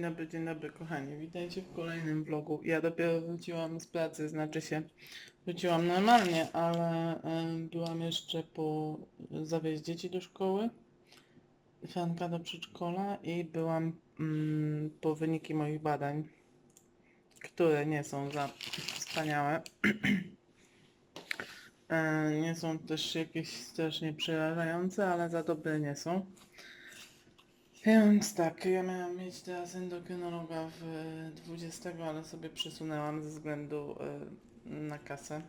Dzień dobry, dzień dobry kochani. Witajcie w kolejnym vlogu. Ja dopiero wróciłam z pracy, znaczy się wróciłam normalnie, ale em, byłam jeszcze po zawieźć dzieci do szkoły, Franka do przedszkola i byłam mm, po wyniki moich badań, które nie są za wspaniałe. E, nie są też jakieś strasznie przerażające, ale za dobre nie są. Więc tak, ja miałam mieć teraz endokrynologa w e, 20, ale sobie przesunęłam ze względu e, na kasę.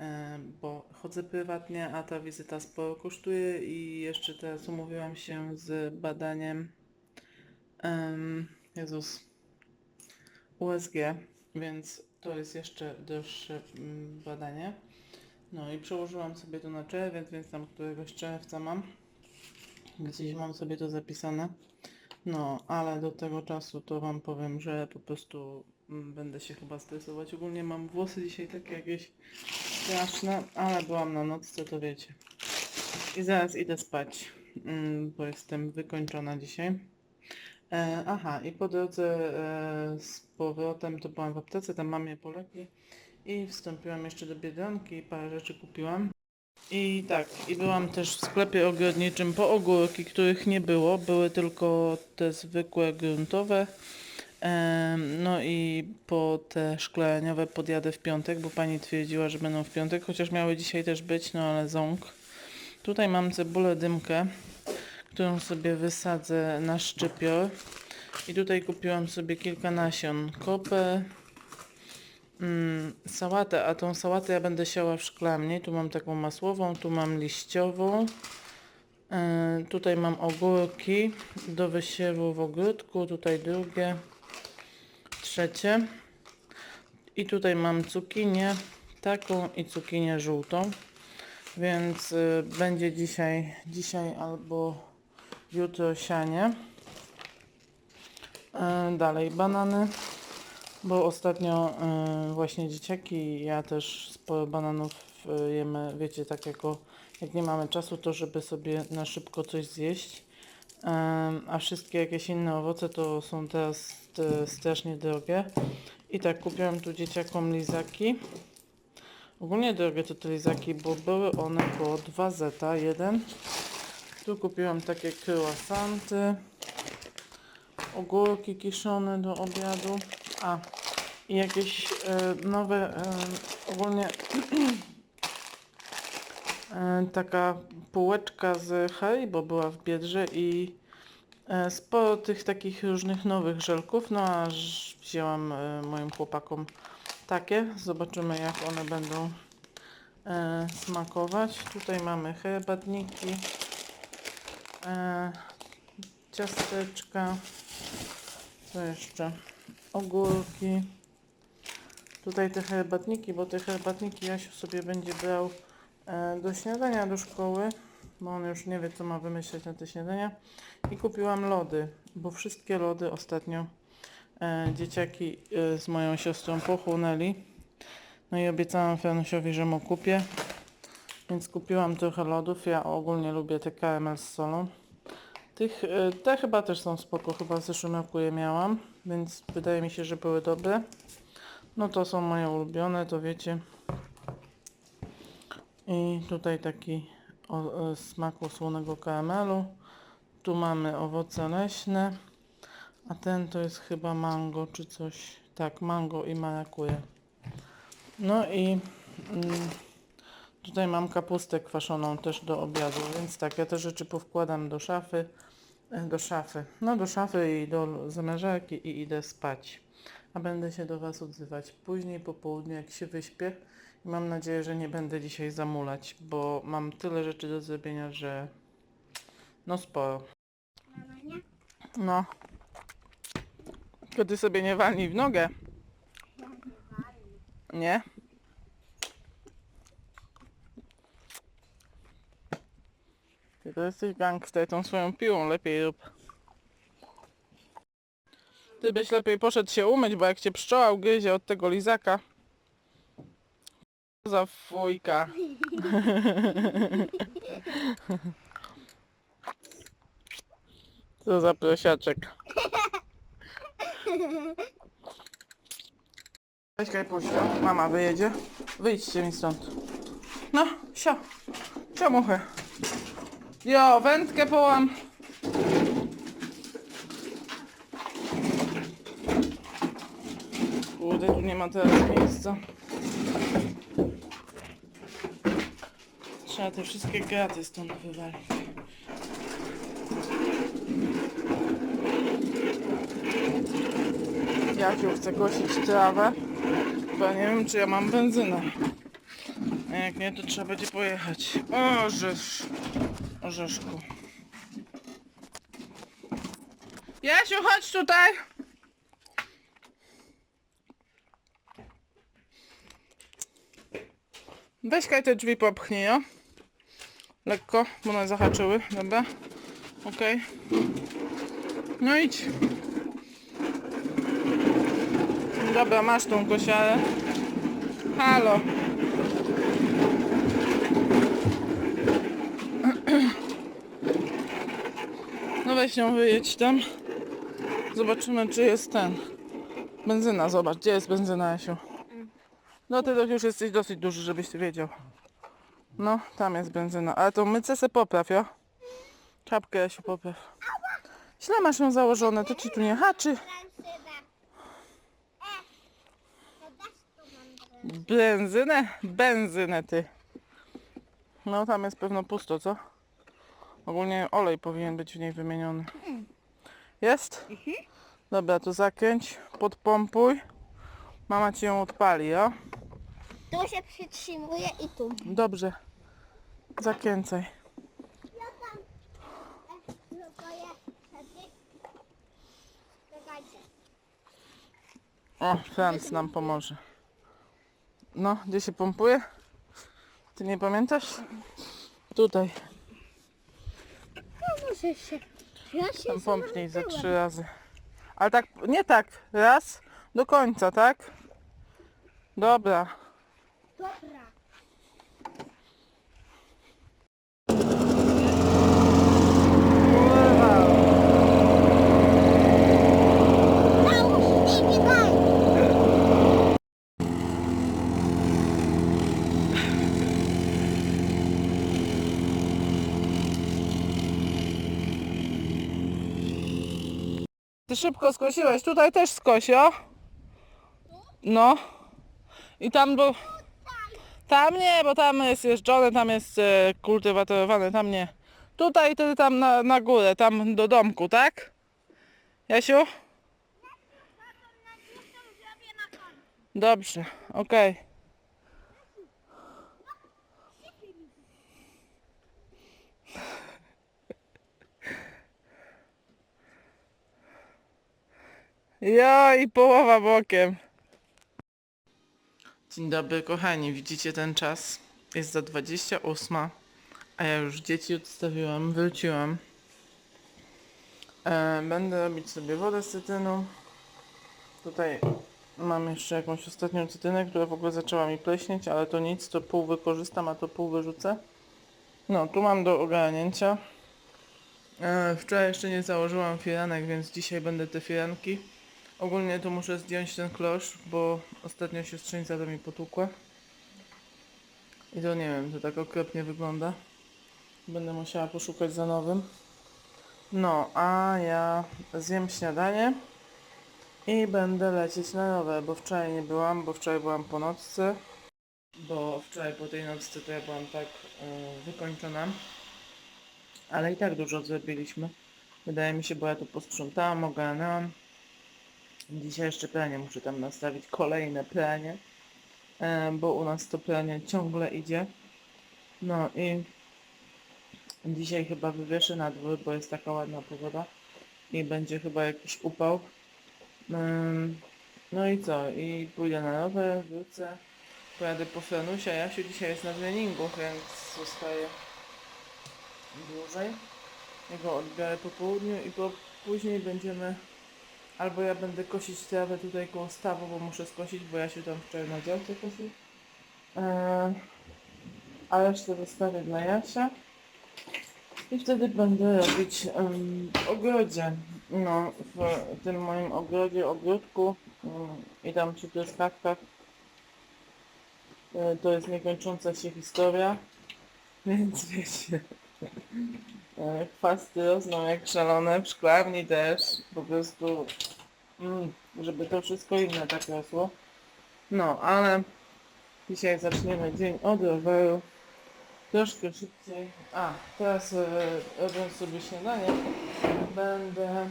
E, Bo chodzę prywatnie, a ta wizyta sporo kosztuje i jeszcze teraz umówiłam się z badaniem em, Jezus USG, więc to jest jeszcze droższe mm, badanie. No i przełożyłam sobie to na czerwiec, więc tam któregoś czerwca mam. Gdzieś mam sobie to zapisane. No, ale do tego czasu to wam powiem, że po prostu mm, będę się chyba stresować. Ogólnie mam włosy dzisiaj takie jakieś straszne, ale byłam na nocce, to wiecie. I zaraz idę spać, mm, bo jestem wykończona dzisiaj. E, aha, i po drodze e, z powrotem to byłam w aptece, tam mam je poleki i wstąpiłam jeszcze do Biedronki i parę rzeczy kupiłam. I tak, i byłam też w sklepie ogrodniczym po ogórki, których nie było, były tylko te zwykłe gruntowe. No i po te szklaniowe podjadę w piątek, bo pani twierdziła, że będą w piątek, chociaż miały dzisiaj też być, no ale ząg. Tutaj mam cebulę dymkę, którą sobie wysadzę na szczypior. I tutaj kupiłam sobie kilka nasion. Kopę, mm, sałatę, a tą sałatę ja będę siała w szklarni. Tu mam taką masłową, tu mam liściową. E, tutaj mam ogórki do wysiewu w ogródku, tutaj drugie, trzecie. I tutaj mam cukinię taką i cukinię żółtą. Więc y, będzie dzisiaj, dzisiaj albo jutro sianie. E, dalej banany, bo ostatnio e, właśnie dzieciaki ja też sporo bananów e, jemy, wiecie, tak jako jak nie mamy czasu, to żeby sobie na szybko coś zjeść. Em, a wszystkie jakieś inne owoce to są teraz e, strasznie drogie. I tak kupiłam tu dzieciakom lizaki. Ogólnie drogie to te lizaki, bo były one po 2 zeta, jeden. Tu kupiłam takie croissanty, ogórki kiszone do obiadu. A, i jakieś e, nowe, e, ogólnie e, taka półeczka z Haribo była w Biedrze i sporo tych takich różnych nowych żelków, no aż wzięłam moim chłopakom takie. Zobaczymy jak one będą smakować. Tutaj mamy herbatniki, ciasteczka, co jeszcze? Ogórki. Tutaj te herbatniki, bo te herbatniki Jasiu sobie będzie brał e, do śniadania do szkoły, bo on już nie wie co ma wymyśleć na te śniadania. I kupiłam lody, bo wszystkie lody ostatnio e, dzieciaki e, z moją siostrą pochłonęli. No i obiecałam Franusiowi, że mu kupię. Więc kupiłam trochę lodów. Ja ogólnie lubię te karamel z solą. Tych, te chyba też są spoko, chyba w zeszłym roku je miałam, więc wydaje mi się, że były dobre. No to są moje ulubione, to wiecie. I tutaj taki o, o smaku słonego karamelu. Tu mamy owoce leśne, a ten to jest chyba mango czy coś. Tak, mango i marakuję. No i mm, tutaj mam kapustę kwaszoną też do obiadu, więc tak, ja te rzeczy powkładam do szafy, e, do szafy, no do szafy i do zamrażarki i idę spać. A będę się do Was odzywać później po południu, jak się wyśpię. I mam nadzieję, że nie będę dzisiaj zamulać, bo mam tyle rzeczy do zrobienia, że no sporo. No. Ty sobie nie walnij w nogę. Nie? Ty to jesteś gangster, tą swoją piłą lepiej rób. Ty byś lepiej poszedł się umyć, bo jak cię pszczoła ugryzie od tego lizaka. Za fujka. Co za prosiaczek. Weź Kajpusiu, mama wyjedzie. Wyjdźcie mi stąd. No, sio. Sio muchy. Jo, wędkę połam. Kurde, tu nie ma teraz miejsca. Trzeba te wszystkie graty stąd wywalić. Jakiu chce kosić trawę, bo nie wiem, czy ja mam benzynę. A jak nie, to trzeba będzie pojechać. O, rzesz. Orzeszku. Jasiu, chodź tutaj! Weź kaj te drzwi popchnij, jo? Lekko, bo one zahaczyły, dobra? Okej. No idź. Dobra, masz tą kosiarę. Halo. Weź ją wyjedź tam. Zobaczymy, czy jest ten. Benzyna, zobacz, gdzie jest benzyna, Jasiu? No ty to już jesteś dosyć duży, żebyś ty wiedział. No, tam jest benzyna. Ale to mycę se popraw, jo? Czapkę Jasiu popraw. Źle masz ją założone, to ci tu nie haczy. Benzynę? Benzynę ty. No tam jest pewno pusto, co? Ogólnie olej powinien być w niej wymieniony. Jest? Dobra, to zakręć, podpompuj. Mama ci ją odpali, jo? Tu się przytrzymuje i tu. Dobrze. Zakręcaj. Ja tam. E, sobie. Czekajcie. O, Franz nam pomoże. No, gdzie się pompuje? Ty nie pamiętasz? Tutaj. Może się. Ja się Tam pompnij za trzy razy. Ale tak, nie tak. Raz, do końca, tak? Dobra. Dobra. Ty szybko skosiłeś, tutaj też skosio. No. I tam bo... Tam nie, bo tam jest jeżdżone, tam jest e, kultywatorowane, tam nie. Tutaj ty tam na, na górę, tam do domku, tak? Jasiu? Dobrze, okej. Ja i połowa bokiem. Dzień dobry kochani, widzicie ten czas? Jest za 28, a ja już dzieci odstawiłam, wróciłam. E, będę robić sobie wodę z cytryną. Tutaj mam jeszcze jakąś ostatnią cytrynę, która w ogóle zaczęła mi pleśnieć, ale to nic, to pół wykorzystam, a to pół wyrzucę. No, tu mam do ogarnięcia. E, wczoraj jeszcze nie założyłam firanek, więc dzisiaj będę te firanki. Ogólnie tu muszę zdjąć ten klosz, bo ostatnio siostrzeńca to mi potłukła. I to nie wiem, to tak okropnie wygląda. Będę musiała poszukać za nowym. No, a ja zjem śniadanie i będę lecieć na nowe, bo wczoraj nie byłam, bo wczoraj byłam po nocce. Bo wczoraj po tej nocce to ja byłam tak yy, wykończona. Ale i tak dużo zrobiliśmy. Wydaje mi się, bo ja tu posprzątałam, ogarnęłam. Dzisiaj jeszcze pranie muszę tam nastawić, kolejne pranie, bo u nas to pranie ciągle idzie. No i dzisiaj chyba wywieszę na dwór, bo jest taka ładna pogoda i będzie chyba jakiś upał. No i co? I pójdę na nowe, wrócę, pojadę po Franusia. Jasiu dzisiaj jest na treningu, więc zostaje dłużej. Jego odbiorę po południu i po później będziemy Albo ja będę kosić trawę tutaj koło stawu, bo muszę skosić, bo ja się tam wczoraj na działce kosił. Eee, a resztę zostawię dla Jasia. I wtedy będę robić em, w ogrodzie. no, w tym moim ogrodzie, ogródku mm, i tam przy truskawkach e, to jest niekończąca się historia, więc wiecie, e, chwasty rosną jak szalone, w szklarni też, po prostu, mm, żeby to wszystko inne tak rosło. No, ale dzisiaj zaczniemy dzień od roweru, troszkę szybciej. A, teraz e, sobie śniadanie, będę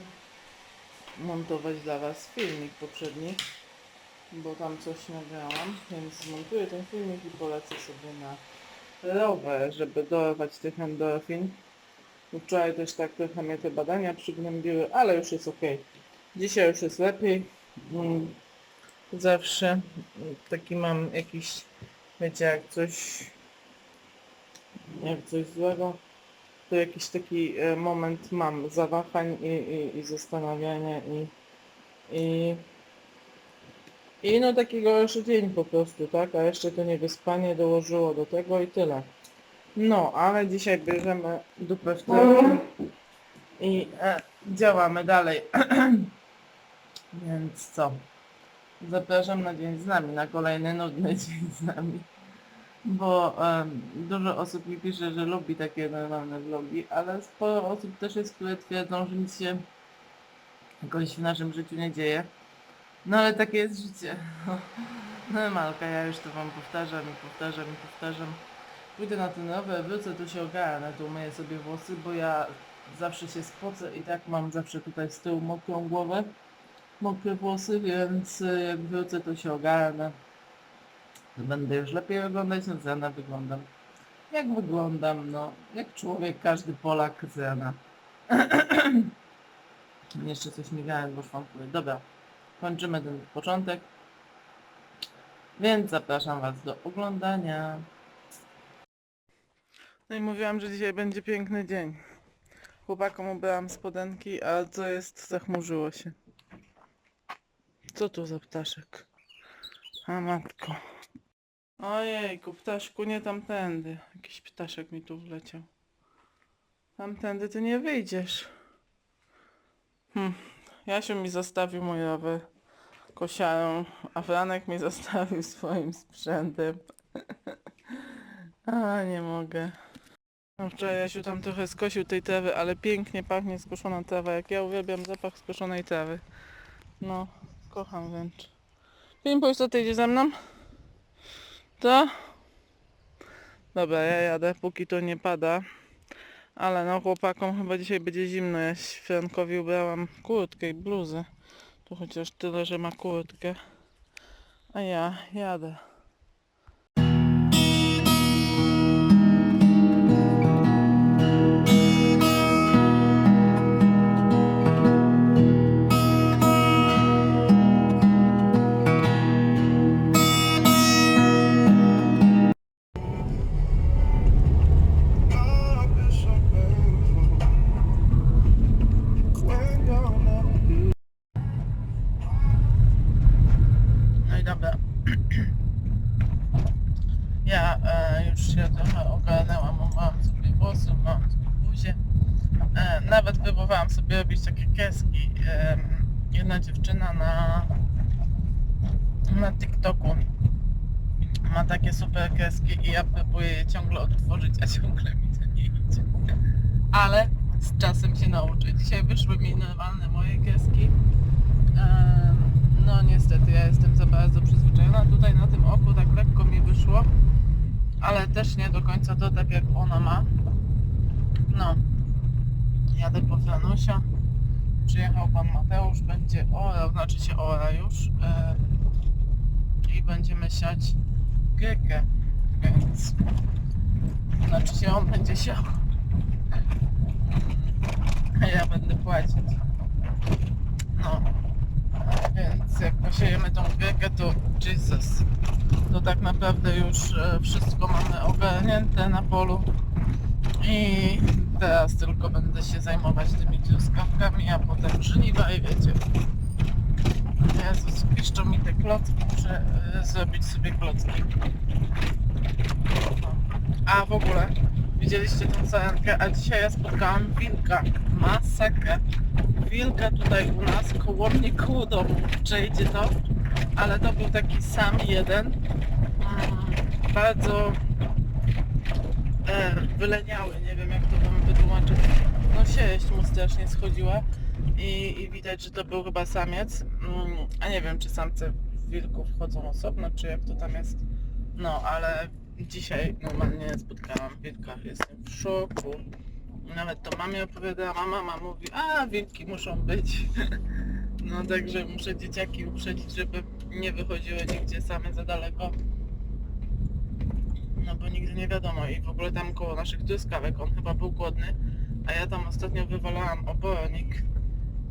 montować dla Was filmik poprzedni, bo tam coś nagrałam, więc zmontuję ten filmik i polecę sobie na rower, żeby dorwać tych endorfin. Wczoraj też tak trochę mnie te badania przygnębiły, ale już jest ok. Dzisiaj już jest lepiej. Mm, Zawsze taki mam jakiś, wiecie, jak coś, jak coś złego, to jakiś taki e, moment mam zawahań i, i, i zastanawiania i, i, i no taki gorszy dzień po prostu, tak? A jeszcze to niewyspanie dołożyło do tego i tyle. No, ale dzisiaj bierzemy dupę w tył i e, działamy dalej. Więc co? Zapraszam na dzień z nami, na kolejny nudny dzień z nami bo em, dużo osób mi pisze, że lubi takie normalne vlogi, ale sporo osób też jest, które twierdzą, że nic się jakoś w naszym życiu nie dzieje. No ale takie jest życie. Normalka, ja już to wam powtarzam i powtarzam i powtarzam. Pójdę na ten rower, wrócę, tu się ogarnę, tu myję sobie włosy, bo ja zawsze się spocę i tak mam zawsze tutaj z tyłu mokrą głowę, mokre włosy, więc y, jak wrócę, to się ogarnę. To będę już lepiej wyglądać, no Zena wyglądam. Jak wyglądam, no, jak człowiek, każdy Polak Zena. Jeszcze coś migałem, bo szwankuje. Dobra, kończymy ten początek. Więc zapraszam Was do oglądania. No i mówiłam, że dzisiaj będzie piękny dzień. Chłopakom ubrałam spodenki, a co jest, zachmurzyło się. Co tu za ptaszek? A matko. Ojejku, ptaszku, nie tamtędy. Jakiś ptaszek mi tu wleciał. Tamtędy ty nie wyjdziesz. Hm. Jasiu mi zostawił mój rower kosiarą, a Franek mi zostawił swoim sprzętem. a, nie mogę. No wczoraj Jasiu tam trochę skosił tej trawy, ale pięknie pachnie skoszona trawa, jak ja uwielbiam zapach skoszonej trawy. No, kocham wręcz. Pimpuś, co ty idzie ze mną? To? Dobra, ja jadę, póki to nie pada. Ale no chłopakom chyba dzisiaj będzie zimno. Ja Frankowi ubrałam kurtkę i bluzę. Tu chociaż tyle, że ma kurtkę. A ja jadę. Trochę ogarnęłam, umyłam sobie włosy, umyłam sobie buzię. E, nawet próbowałam sobie robić takie kreski. E, jedna dziewczyna na, na TikToku ma takie super kreski i ja próbuję je ciągle odtworzyć, a ciągle mi to nie idzie. Ale z czasem się nauczę. Dzisiaj wyszły mi normalne moje kreski. Em, No niestety, ja jestem za bardzo przyzwyczajona. Tutaj na tym oku tak lekko mi wyszło, ale też nie do końca to tak jak ona ma. No, jadę po Franusia. Przyjechał pan Mateusz, będzie orał, znaczy się ora już. e, I będziemy siać grykę, więc znaczy się on będzie siał. A ja będę płacić. No. Więc jak posiejemy tą grykę, to Jesus, to tak naprawdę już e, wszystko mamy ogarnięte na polu i teraz tylko będę się zajmować tymi truskawkami, a potem żniwa i wiecie. Jezus, piszczą mi te klocki, muszę e, zrobić sobie klocki. A w ogóle, widzieliście tą sarenkę, a dzisiaj ja spotkałam wilka, masakrę. wilka tutaj u nas, koło mnie, koło domu, przejdzie to, ale to był taki sam jeden, bardzo e, wyleniały, nie wiem jak to wam wytłumaczyć. No sieść mu strasznie schodziła i, i widać, że to był chyba samiec, mm, a nie wiem czy samce wilków chodzą osobno, czy jak to tam jest. No, ale dzisiaj normalnie spotkałam wilka, jestem w szoku. Nawet to mamie opowiadała, mama mówi, a wilki muszą być. No także muszę dzieciaki uprzedzić, żeby nie wychodziły nigdzie same za daleko. No bo nigdy nie wiadomo i w ogóle tam koło naszych truskawek on chyba był głodny, a ja tam ostatnio wywalałam obornik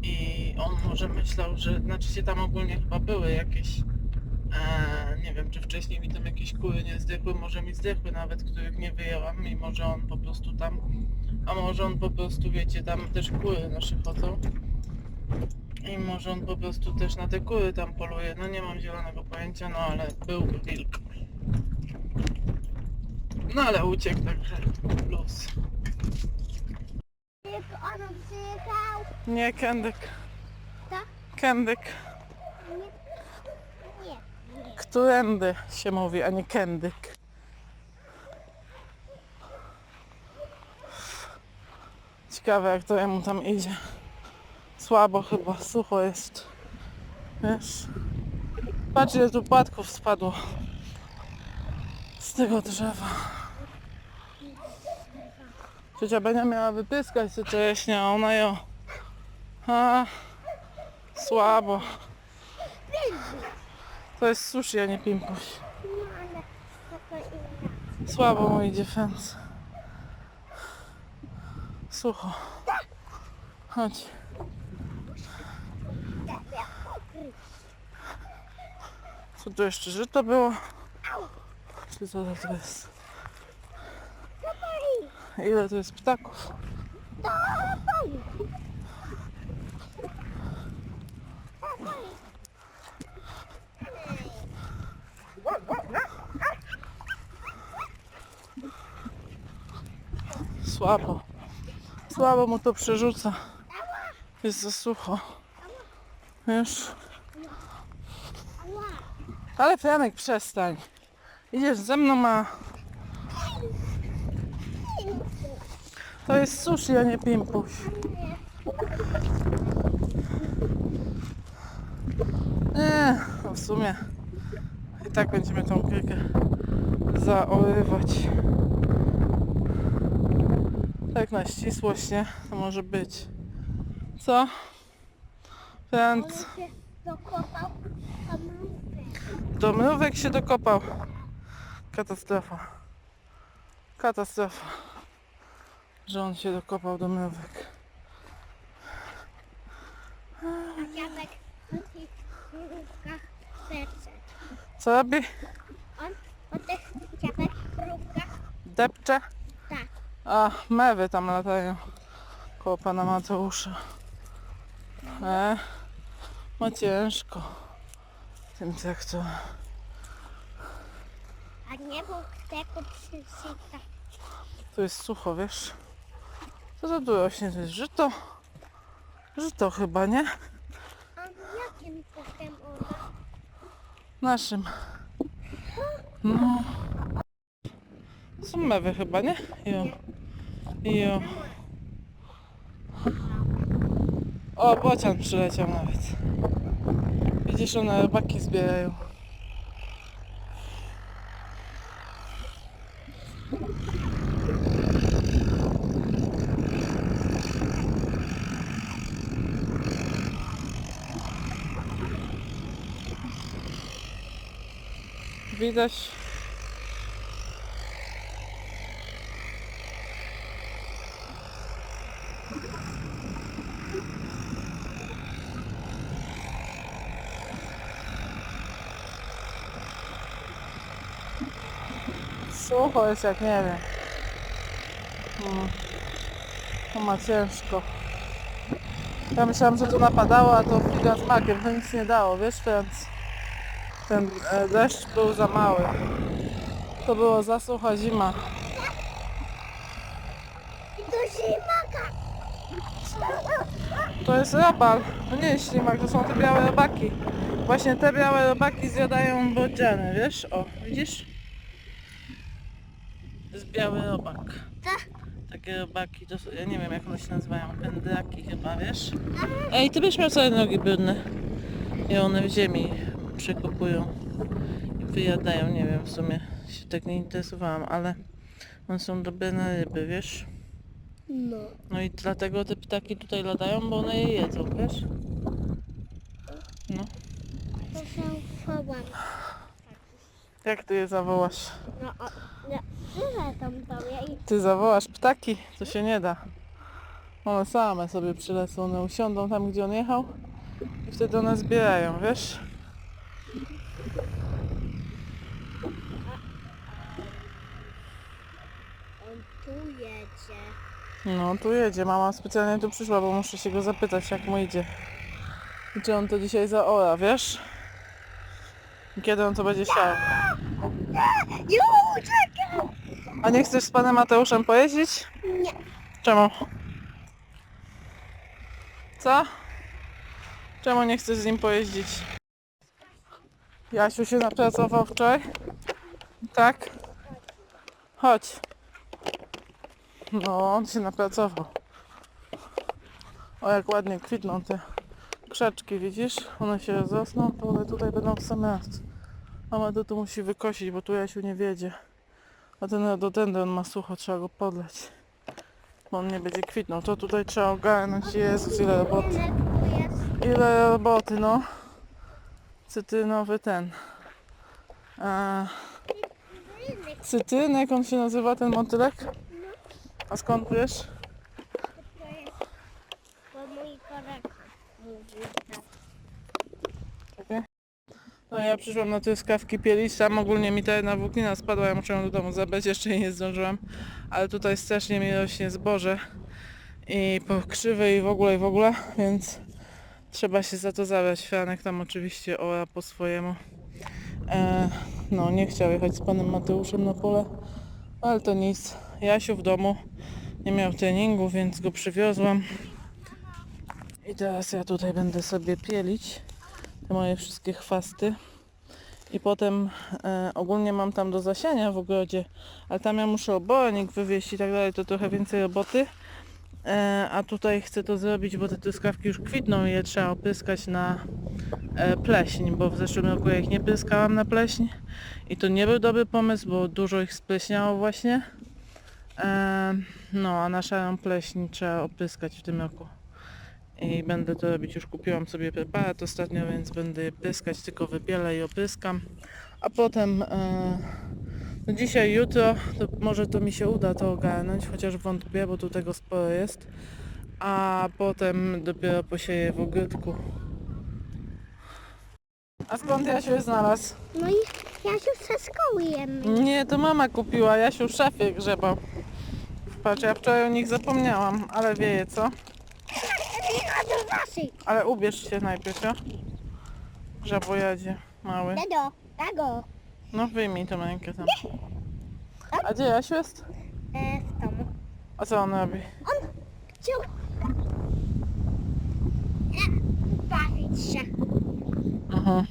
i on może myślał, że, znaczy się tam ogólnie chyba były jakieś, e, nie wiem czy wcześniej mi tam jakieś kury nie zdechły, może mi zdechły nawet, których nie wyjęłam i może on po prostu tam, a może on po prostu, wiecie, tam też kury nasze chodzą i może on po prostu też na te kury tam poluje, no nie mam zielonego pojęcia, no ale był wilk. No ale uciekł, także plus. Tylko on przyjechał. Nie, kędyk. Tak? Kędyk. Nie. Nie. Którędy się mówi, a nie kędyk. Ciekawe jak to jemu tam idzie. Słabo chyba, sucho jest. Wiesz? Patrz ile tu płatków spadło. Z tego drzewa. Ciocia Benia miała wypyskać te czereśnie, a ona ją... A, słabo. To jest sushi, a nie pimpuś. Słabo mu idzie. Sucho. Chodź. Co tu jeszcze żyto było? Czy co to jest? Ile tu jest ptaków? Słabo. Słabo mu to przerzuca. Jest za sucho. Wiesz? Ale Franek, przestań. Idziesz ze mną, a... To jest sushi, a nie pimpuś. Nie, no w sumie i tak będziemy tą krykę zaorywać. Tak na ścisłość, nie? To może być. Co? Frant, On się dokopał kamrówkę. Do mrówek się dokopał. Katastrofa. Katastrofa. Że on się dokopał do mrówek. A dziadek o tych mrówkach serce. Co robi? On o tych dziadek mrówkach Depcze? tak. A, mewy tam latają koło pana Mateusza. E, ma ciężko tym traktorem. A nie był tego przysyta. Tu jest sucho, wiesz? Co to tu rośnie? To jest żyto? Żyto chyba, nie? A jakim Pokemonem? Naszym. No. Są mewy chyba, nie? Jo. Jo. O, bocian przyleciał nawet. Widzisz, one rybaki zbierają. Widać. Sucho jest jak nie wiem. No. To ma ciężko. Ja myślałam, że to napadało, a to figa z makiem. To nic nie dało, wiesz, więc ten e, deszcz był za mały. To było za sucha zima. I to ślimaka. To jest robal. To nie jest ślimak, to są te białe robaki. Właśnie te białe robaki zjadają bodziany, wiesz? O, widzisz? Biały robak. Tak. Takie robaki, to są, ja nie wiem jak one się nazywają, pędraki chyba, wiesz? Ej, ty byś miał całe nogi brudne. I one w ziemi przekopują i wyjadają, nie wiem, w sumie się tak nie interesowałam, ale one są dobre na ryby, wiesz? No. No i dlatego te ptaki tutaj latają, bo one je jedzą, wiesz? No. To są. Jak ty je zawołasz? No, o, no, tobie Ty zawołasz ptaki, to się nie da. One same sobie przylecą, one usiądą tam, gdzie on jechał i wtedy one zbierają, wiesz? on tu jedzie. No, tu jedzie. Mama specjalnie tu przyszła, bo muszę się go zapytać, jak mu idzie. I czy on to dzisiaj zaora, wiesz? I kiedy on to będzie chciał. Ju, czekaj! A nie chcesz z panem Mateuszem pojeździć? Nie. Czemu? Co? Czemu nie chcesz z nim pojeździć? Jasiu się napracował wczoraj? Tak? Chodź. No, on się napracował. O, jak ładnie kwitną te krzaczki, widzisz? One się rozrosną, to one tutaj będą w sam raz. Mama to tu musi wykosić, bo tu Jasiu nie wiedzie. A ten rododendron ma sucho, trzeba go podleć. Bo on nie będzie kwitnął. To tutaj trzeba ogarnąć. Jezus, ile roboty. Ile roboty, no. Cytrynowy ten. Rynek. cytrynek, on się nazywa ten motylek? A skąd wiesz? To jest. Bo mój kolega mówił tak. Czekaj. No ja przyszłam na truskawki pielić, tam ogólnie mi ta jedna włóknina spadła, ja muszę ją do domu zabrać, jeszcze jej nie zdążyłam. Ale tutaj strasznie mi rośnie zboże i pokrzywy i w ogóle i w ogóle, więc trzeba się za to zabrać. Franek tam oczywiście ora po swojemu. E, no nie chciał jechać z panem Mateuszem na pole, ale to nic. Jasiu w domu nie miał treningu, więc go przywiozłam. I teraz ja tutaj będę sobie pielić te moje wszystkie chwasty. I potem e, ogólnie mam tam do zasiania w ogrodzie, ale tam ja muszę obornik wywieźć i tak dalej, to trochę więcej roboty. E, a tutaj chcę to zrobić, bo te truskawki już kwitną i je trzeba opryskać na e, pleśń, bo w zeszłym roku ja ich nie pryskałam na pleśń i to nie był dobry pomysł, bo dużo ich spleśniało właśnie. E, no, a na szarą pleśń trzeba opryskać w tym roku i będę to robić. Już kupiłam sobie preparat ostatnio, więc będę je pryskać, tylko wybielę i opryskam. A potem e, no dzisiaj, jutro, to może to mi się uda to ogarnąć, chociaż wątpię, bo tu tego sporo jest. A potem dopiero posieję w ogródku. A skąd Jasiu znalazł? No i ja się ze szkoły. Nie, to mama kupiła. Jasiu szafie grzebał. Patrz, ja wczoraj o nich zapomniałam, ale wieje, co? Ale ubierz się najpierw, jo? Żabojadzie mały. Dedo, tego. No wyjmij tą rękę tam. A gdzie Jasiu jest? E, w domu. A co on robi? On chciał e, bawić się. Mhm.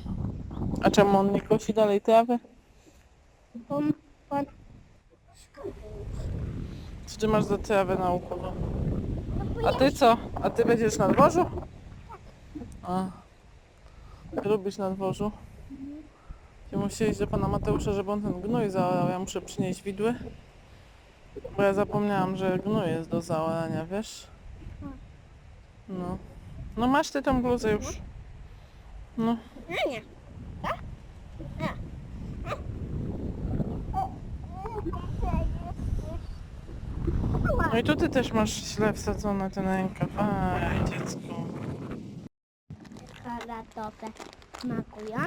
A czemu on nie kosi dalej trawy? Bo on Co ty masz za trawę na uchu? no? bo A ja ty co? A ty będziesz na dworzu? A. Lubisz na dworzu? Ty musisz iść do pana Mateusza, żeby on ten gnój zaorał. Ja muszę przynieść widły. Bo ja zapomniałam, że gnój jest do zaorania, wiesz? No. No masz ty tą bluzę już. No. A nie. No i tu ty też masz źle wsadzone ten rękaw. Aj, dziecko. Karatowe smakują.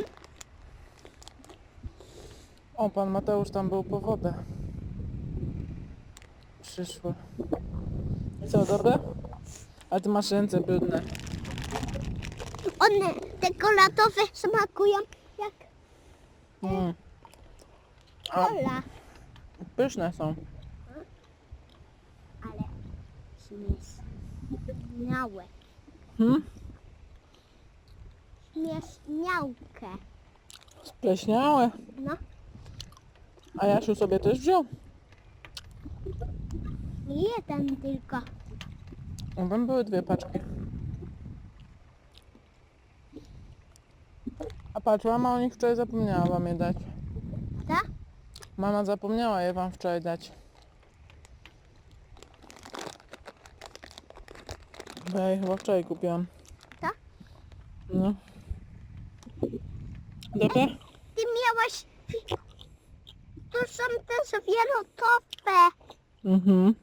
O, pan Mateusz tam był po wodę. Przyszły. Co, dobre? A ty masz ręce brudne. One, te kolatowe smakują jak Mm. A, kola. pyszne są. Ale śmieszniałe. Hmm? Śmieszniałkę. Spleśniałe. No. A Jasiu sobie też wziął. Jeden tylko. U Tam były dwie paczki. A patrz, mama o nich wczoraj zapomniała wam je dać. Tak? Mama zapomniała je wam wczoraj dać. Bo ja je chyba wczoraj kupiłam. Tak? No. Dobra? Ty miałaś... Tu są też wielotope. Mhm.